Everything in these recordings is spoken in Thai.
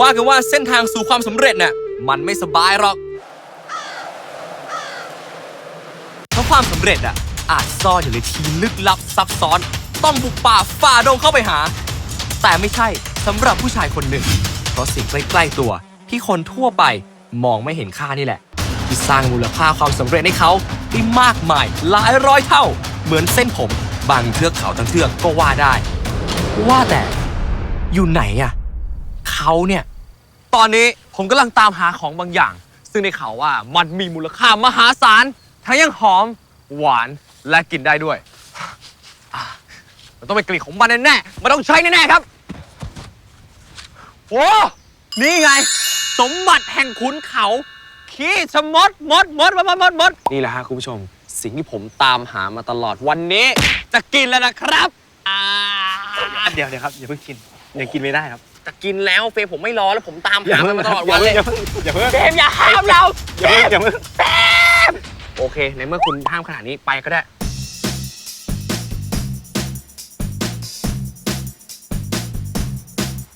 ว่ากันว่าเส้นทางสู่ความสำเร็จน่ะมันไม่สบายหรอก เพราะความสำเร็จอะอาจซ่อนอยู่ในที่ลึกลับซับซ้อน ต้องบุกป่าฝ่าดงเข้าไปหา แต่ไม่ใช่สำหรับผู้ชายคนหนึ่ง เพราะสิ่งใกล้ๆตัว ที่คนทั่วไปมองไม่เห็นค่านี่แหละ ที่สร้างมูลค่าความสำเร็จให้เขาได้มากมายหลายร้อยเท่า เหมือนเส้นผมบางเทือกเขาทั้งเทือกก็ว่าได้ ว่าแต่อยู่ไหนอะ เขาเนี่ย ตอนนี้ผมกำลังตามหาของบางอย่าง ซึ่งในข่าวว่ามันมีมูลค่ามหาศาลทั้งยังหอม หวานและกินได้ด้วยอะมันต้องเป็นกลิ่นของมันแน่ๆมันต้องใช้แน่ๆครับโอ้นี่ไง สมบัติแห่งขุนเขา ขี้ชะมดมดมดมดมดมดมดนี่แหละฮะคุณผู้ชม สิ่งที่ผมตามหามาตลอดวันนี้ จะกินแล้วนะครับอ่า เดี๋ยวเดี๋ยวครับอย่าเพิ่งกินยังกินไม่ได้ครับ จะกินแล้วเฟรมผมไม่รอแล้วผมตามหามันมาตลอดวันเลยอย่าเพิ่งอย่าเพิ่งเฟรมอย่าห้ามเราอย่าเพิ่งอย่าเพิ่งโอเค ในเมื่อคุณห้ามขนาดนี้ไปก็ได้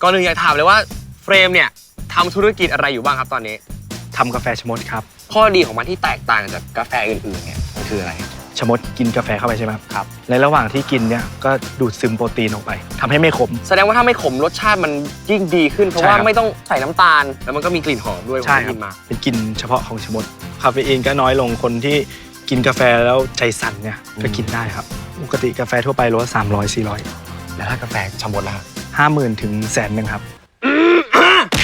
ก่อนหนึ่งอยากถามเลยว่าเฟรมเนี่ยทำธุรกิจอะไรอยู่บ้างครับตอนนี้ ทำกาแฟชะมดครับ ข้อดีของมันที่แตกต่างจากกาแฟอื่นๆเนี่ยมันคืออะไร ชะมดกินกาแฟเข้าไปใช่ไหมครับ ในระหว่างที่กินเนี่ยก็ดูดซึมโปรตีนออกไปทำให้ไม่ขม แสดงว่าถ้าไม่ขมรสชาติมันยิ่งดีขึ้น เพราะใช่ว่าครับไม่ต้องใส่น้ำตาล แล้วมันก็มีกลิ่นหอมด้วยผมใช่ได้ครัยิบนมาเป็นกลินเฉพาะของชะมดคาเฟอีนก็น้อยลงคนที่กินกาแฟแล้วใจสั่นเนี่ยก็กินได้ครับปกติกาแฟทั่วไปโลละสามร้อยสี่ร้อยแล้วถ้ากาแฟชะมดล่ะห้าหมื่นถึงแสนหนึ่งครับ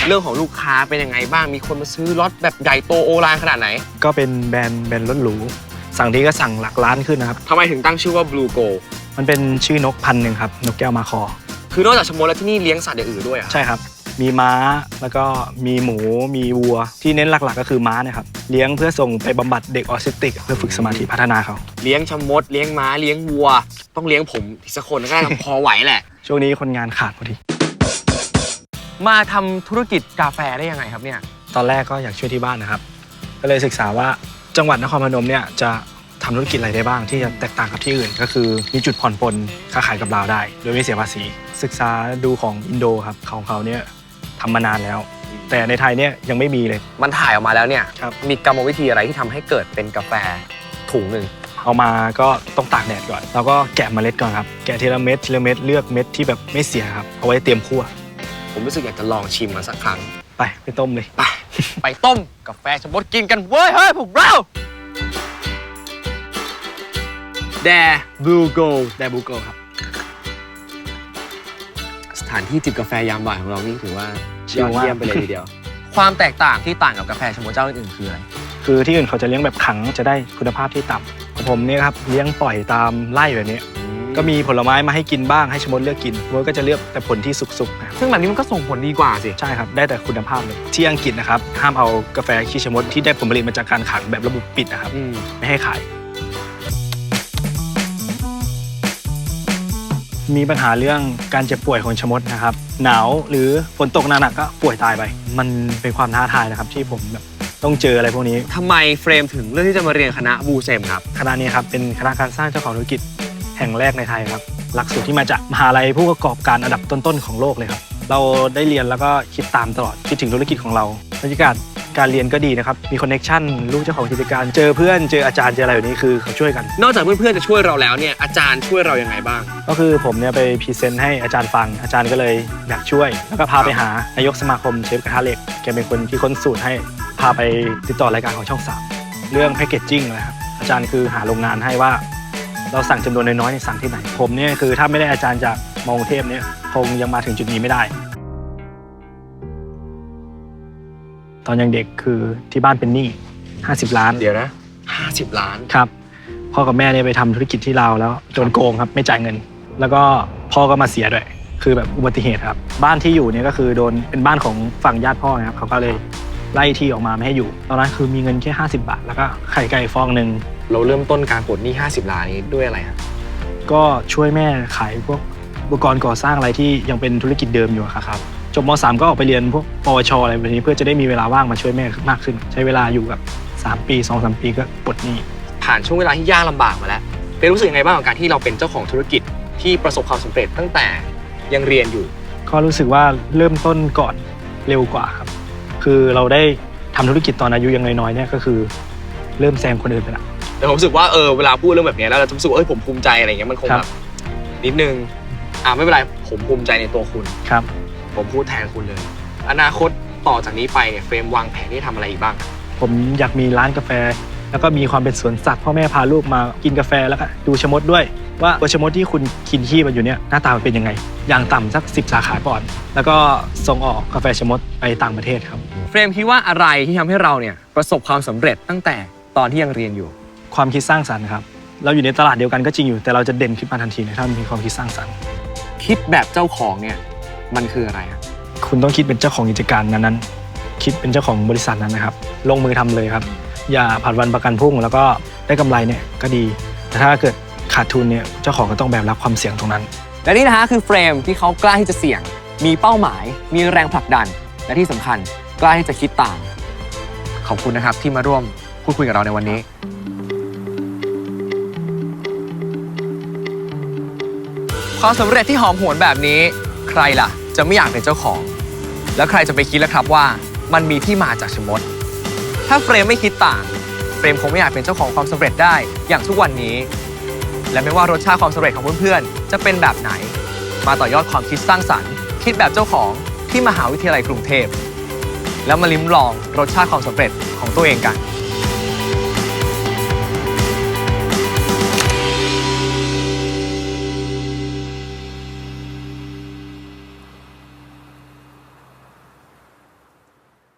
เรื่องของลูกค้าเป็นยังไงบ้าง มีคนมาซื้อรถแบบใหญ่โตโอฬารขนาดไหน ก็เป็นแบรนด์แบรนด์รถหรู สั่งทีก็สั่งหลักล้านขึ้นนะครับ ทำไมถึงตั้งชื่อว่า Blue Go มันเป็นชื่อนกพันธุ์หนึ่งครับ นกแก้วมาคอ คือนอกจากชะมดแล้วที่นี่เลี้ยงสัตว์อย่างอื่นด้วยเหรอะ ใช่ครับ มีม้าแล้วก็มีหมูมีวัว ที่เน้นหลักๆ ก็คือม้าเนะครับ เลี้ยงเพื่อส่งไปบำบัดเด็กออทิสติก เพื่อฝึกสมาธิพัฒนาเขา เลี้ยงชะมด เลี้ยงม้า เลี้ยงวัว ต้องเลี้ยงผมอีกสักคนก็ได้ พอไหวแหละ ช่วงนี้คนงานขาดพอดี มาทำธุรกิจกาแฟได้ยังไงครับเนี่ย ตอนแรกก็อยากช่วยที่บ้านนะครับ ก็เลยศึกษาว่า จังหวัดนครพนมเนี่ยจะทำธุรกิจอะไรได้บ้างที่จะแตกต่างกับที่อื่น ก็คือมีจุดผ่อนปลนค้าขายกับเราได้ โดยไม่เสียภาษี ศึกษาดูของอินโดครับของเขาเนี่ยทำมานานแล้ว แต่ในไทยเนี่ยยังไม่มีเลย มันถ่ายออกมาแล้วเนี่ยครับ มีกรรมวิธีอะไรที่ทำให้เกิดเป็นกาแฟถุงหนึ่งเอามาก็ต้องตากแดดก่อน แล้วก็แกะเมล็ดก่อนครับ แกะทีละเม็ดทีละเม็ดเลือกเม็ดที่แบบไม่เสียครับเอาไว้เตรียมคั่วผมรู้สึกอยากจะลองชิมมันสักครั้งไปไปต้มเลย ไป ไปต้มกาแฟชะมดกินกันเว้ยเฮ้ยพวกเราแด Blue Go แดบูโกครับ สถานที่จิบกาแฟยามบ่ายของเรานี่ถือว่าชิยลอดมากเยี่ยมไปเลยทีเดียว ความแตกต่างที่ต่างกับกาแฟชะมดเจ้าอื่นๆคืออะไร คือที่อื่นเขาจะเลี้ยงแบบขังจะได้คุณภาพที่ต่ำของผมเนี่ยครับเลี้ยงปล่อยตามไร่แบบนี้ ก็มีผลไม้มาให้กินบ้างให้ชะมดเลือกกินชะมดก็จะเลือกแต่ผลที่สุกๆนะครับซึ่งแบบนี้มันก็ส่งผลดีกว่าสิ ใช่ครับ ได้แต่คุณภาพเลยที่อังกฤษนะครับห้ามเอากาแฟขี้ชะมดที่ได้ผลผลิตมาจากการขังแบบระบบปิดนะครับอืม ไม่ให้ขาย มีปัญหาเรื่องการเจ็บป่วยของชะมดนะครับ หนาวหรือฝนตกหนักๆก็ป่วยตายไป มันเป็นความท้าทายนะครับที่ผมแบบต้องเจออะไรพวกนี้ ทำไมเฟรมถึงเลือกที่จะมาเรียนคณะบูเซมครับ คณะนี้ครับเป็นคณะการสร้างเจ้าของธุรกิจ แห่งแรกในไทยครับ หลักสูตรที่มาจากมหาลัยผู้ประกอบการอันดับต้นๆของโลกเลยครับ เราได้เรียนแล้วก็คิดตามตลอดคิดถึงธุรกิจของเราบรรยากาศการเรียนก็ดีนะครับ มีคอนเน็ชันลูกเจ้าของกิจการ เจอเพื่อน เจออาจารย์ เจออะไรแบบนี้คือเขาช่วยกัน นอกจากเพื่อนๆจะช่วยเราแล้วเนี่ย อาจารย์ช่วยเรายังไงบ้าง ก็คือผมเนี่ยไปพรีเซนต์ให้อาจารย์ฟัง อาจารย์ก็เลยอยากช่วย แล้วก็พาไปหานายกสมาคมเชฟกระทะเหล็ก แกเป็นคนที่ค้นสูตรให้ พาไปติดต่อรายการของช่องสามเรื่องแพคเกจจิ้งนะครับ อาจารย์คือหาโรงงานให้ว่า เราสั่งจำนวนน้อยๆเนี่ยสั่งที่ไหน ผมเนี่ยคือถ้าไม่ได้อาจารย์จากมอกรุงเทพเนี่ยคงยังมาถึงจุดนี้ไม่ได้ ตอนยังเด็กคือที่บ้านเป็นหนี้50 ล้านเดี๋ยวนะ50 ล้าน ครับ พ่อกับแม่เนี่ยไปทำธุรกิจที่ลาวแล้วโดนโกงครับไม่จ่ายเงิน แล้วก็พ่อก็มาเสียด้วย คือแบบอุบัติเหตุครับ บ้านที่อยู่เนี่ยก็คือโดนเป็นบ้านของฝั่งญาติพ่อนะครับเขาก็เลยไล่ที่ออกมาไม่ให้อยู่ ตอนนั้นคือมีเงินแค่ 50 บาท แล้วก็ไข่ไก่ฟองหนึ่ง เราเริ่มต้นการปลดหนี้ 50 ล้านนี้ด้วยอะไรครับก็ช่วยแม่ขายพวกอุปกรณ์ก่อสร้างอะไรที่ยังเป็นธุรกิจเดิมอยู่อะครับจบม .3 ก็ออกไปเรียนพวกปวชอะไรแบบนี้เพื่อจะได้มีเวลาว่างมาช่วยแม่มากขึ้น ใช้เวลาอยู่กับ 3 ปี 2-3 ปีก็ปลดหนี้ ผ่านช่วงเวลาที่ยากลำบากมาแล้วเป็นรู้สึกยังไงบ้างกับการที่เราเป็นเจ้าของธุรกิจที่ประสบความสำเร็จตั้งแต่ยังเรียนอยู่ ก็รู้สึกว่าเริ่มต้นก่อนเร็วกว่าครับ คือเราได้ทำธุรกิจตอนอายุยังน้อยๆเนี่ยก็คือ เริ่มแซงคนอื่นไปละ แต่ผมรู้สึกว่าเออเวลาพูดเรื่องแบบเนี้ยแล้วเราจะรู้สึกว่าเอ้ยผมภูมิใจอะไรเงี้ยมันคงครัแบบ บนิดนึงอ่าไม่เป็นไรผมภูมิใจในตัวคุณ ครับ ผมพูดแทนคุณเลย อนาคตต่อจากนี้ไปเนี่ยเฟรมวางแผนที่จะทำอะไรอีกบ้าง ผมอยากมีร้านกาแฟ แล้วก็มีความเป็นสวนสัตว์พ่อแม่พาลูกมากินกาแฟแล้วก็ดูชะมดด้วย ว่าตัวชะมดที่คุณกินขี้มันอยู่เนี่ยหน้าตามันเป็นยังไง อย่างต่ำสัก 10 สาขาก่อน แล้วก็ส่งออกกาแฟชะมดไปต่างประเทศครับ เฟรมคิดว่าอะไรที่ทำให้เราเนี่ยประสบความสำเร็จตั้งแต่ตอนที่ยังเรียนอยู่ ความคิดสร้างสรรค์ครับ เราอยู่ในตลาดเดียวกันก็จริงอยู่ แต่เราจะเด่นขึ้นมาทันทีนะถ้ามีความคิดสร้างสรรค์ คิดแบบเจ้าของเนี่ยมันคืออะไรครับคุณต้องคิดเป็นเจ้าของกิจการนั้นๆ คิดเป็นเจ้าของบริษัทนั้นนะครับ ลงมือทำเลยครับ อย่าผัดวันประกันพรุ่ง แล้วก็ได้กำไรเนี่ยก็ดี แต่ถ้าเกิดขาดทุนเนี่ยเจ้าของก็ต้องแบกรับความเสี่ยงตรงนั้น และนี่นะฮะคือเฟรมที่เขากล้าที่จะเสี่ยง มีเป้าหมาย มีแรงผลักดัน และที่สำคัญกล้าที่จะคิดต่าง ขอบคุณนะครับที่มาร่วมพูดคุยกับเราในวันนี้ ความสำเร็จที่หอมหวนแบบนี้ ใครล่ะ จะไม่อยากเป็นเจ้าของ แล้วใครจะไปคิดล่ะครับว่า มันมีที่มาจากชมด ถ้าเฟรมไม่คิดต่าง เฟรมคงไม่อยากเป็นเจ้าของความสำเร็จได้อย่างทุกวันนี้ และไม่ว่ารสชาติความสำเร็จของเพื่อนๆ จะเป็นแบบไหน มาต่อยอดความคิดสร้างสรรค์ คิดแบบเจ้าของที่มหาวิทยาลัยกรุงเทพ แล้วมาลิ้มลองรสชาติความสำเร็จของตัวเองกัน